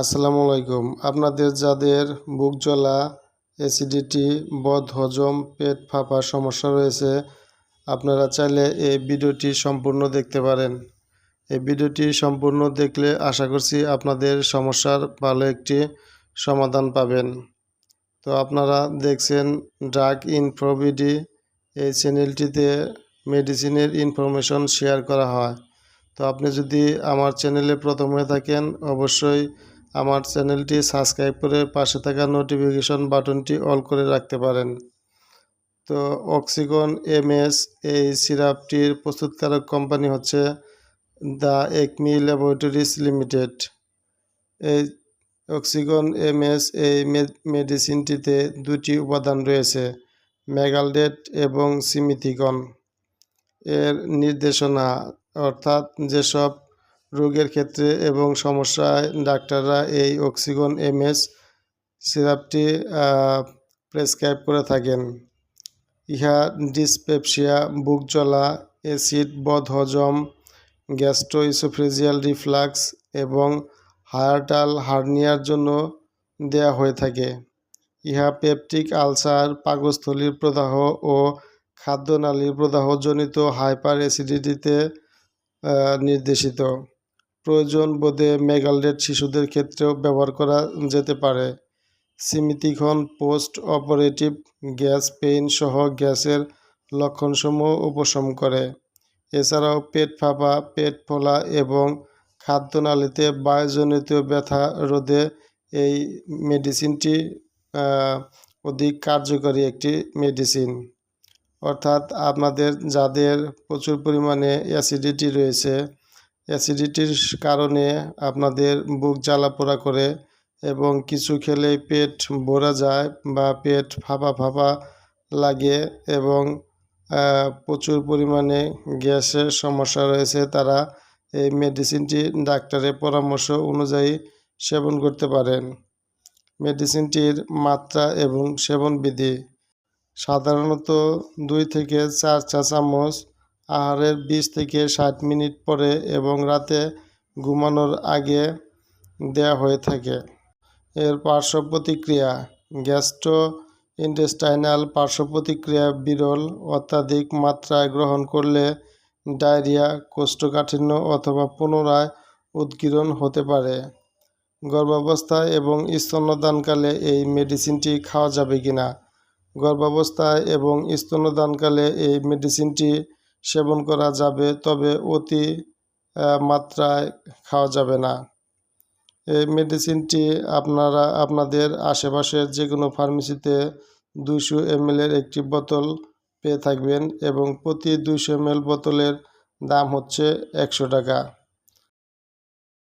আসসালামু আলাইকুম। আপনাদের যাদের বুক জ্বলা অ্যাসিডিটি বদ হজম, পেট ফাঁপা সমস্যা রয়েছে, আপনারা চাইলে এই ভিডিওটি সম্পূর্ণ দেখতে পারেন। এই ভিডিওটি সম্পূর্ণ দেখলে আশা করছি আপনাদের সমস্যার ভালো একটি সমাধান পাবেন। তো আপনারা দেখছেন ড্রাগ ইনফোবিডি এই চ্যানেলটিতে মেডিসিনের ইনফরমেশন শেয়ার করা হয়। তো আপনি যদি আমার চ্যানেলে প্রথম হয়ে থাকেন, অবশ্যই আমার চ্যানেলটি সাবস্ক্রাইব করে পাশে থাকা নোটিফিকেশন বাটনটি অল করে রাখতে পারেন। তো অক্সিগন এমএস এই সিরাপটির প্রস্তুতকারক কোম্পানি হচ্ছে দ্য একমি ল্যাবরেটরিজ লিমিটেড। এই অক্সিগন এমএস এই মেডিসিনটিতে দুটি উপাদান রয়েছে মেগালডেট এবং সিমিথিকন। এর নির্দেশনা অর্থাৎ যেসব রোগের ক্ষেত্রে এবং সমস্যায় ডাক্তাররা এই অক্সিগন এমএস সিরাপটি প্রেসক্রাইব করে থাকেন। ইহা ডিসপেপসিয়া, বুক জ্বলা, অ্যাসিড, বদহজম, গ্যাস্ট্রোইসোফ্রেজিয়াল রিফ্লাক্স এবং হায়ারটাল হার্নিয়ার জন্য দেয়া হয়ে থাকে। ইহা পেপটিক আলসার, পাকস্থলীর প্রদাহ ও খাদ্যনালীর প্রদাহজনিত হাইপার অ্যাসিডিটিতে নির্দেশিত। প্রয়োজন বোধে মেগালডেট শিশুদের ক্ষেত্রেও ব্যবহার করা যেতে পারে। সিমিতিখন পোস্ট অপারেটিভ গ্যাস পেইন সহ গ্যাসের লক্ষণসমূহ উপশম করে। এছাড়াও পেট ফাঁপা, পেট ফোলা এবং খাদ্যনালীতে বায়ুজনিত ব্যথা রোধে এই মেডিসিনটি অধিক কার্যকরী একটি মেডিসিন। অর্থাৎ আপনাদের যাদের প্রচুর পরিমাণে অ্যাসিডিটি রয়েছে অ্যাসিডিটির কারণে আপনাদের বুক জ্বালাপোড়া করে এবং কিছু খেলে পেট ভরা যায় বা পেট ফাঁপা ফাঁপা লাগে এবং প্রচুর পরিমাণে গ্যাসের সমস্যা রয়েছে, তারা এই মেডিসিনটি ডাক্তারের পরামর্শ অনুযায়ী সেবন করতে পারেন। মেডিসিনটির মাত্রা এবং সেবন বিধি সাধারণত দুই থেকে চার চা চামচ আহারের বিশ থেকে ষাট মিনিট পরে এবং রাতে ঘুমানোর আগে দেয়া হয়ে থাকে। এর পার্শ্ব প্রতিক্রিয়া গ্যাস্ট্রো ইন্টেস্টাইনাল পার্শ্ব প্রতিক্রিয়া বিরল অত্যাধিক মাত্রায় গ্রহণ করলে ডায়রিয়া, কোষ্ঠকাঠিন্য অথবা পুনরায় উদ্গীরণ হতে পারে। গর্ভাবস্থায় এবং স্তন্যদানকালে এই মেডিসিনটি খাওয়া যাবে কিনা? গর্ভাবস্থায় এবং স্তন্যদানকালে এই মেডিসিনটি সেবন করা যাবে, তবে অতি মাত্রায় খাওয়া যাবে না। এই মেডিসিনটি আপনারা, আপনাদের আশেপাশের যে কোনো ফার্মেসিতে দুশো এমএলের একটি বোতল পেয়ে থাকবেন এবং প্রতি দুশো এমএল বোতলের দাম হচ্ছে একশো টাকা।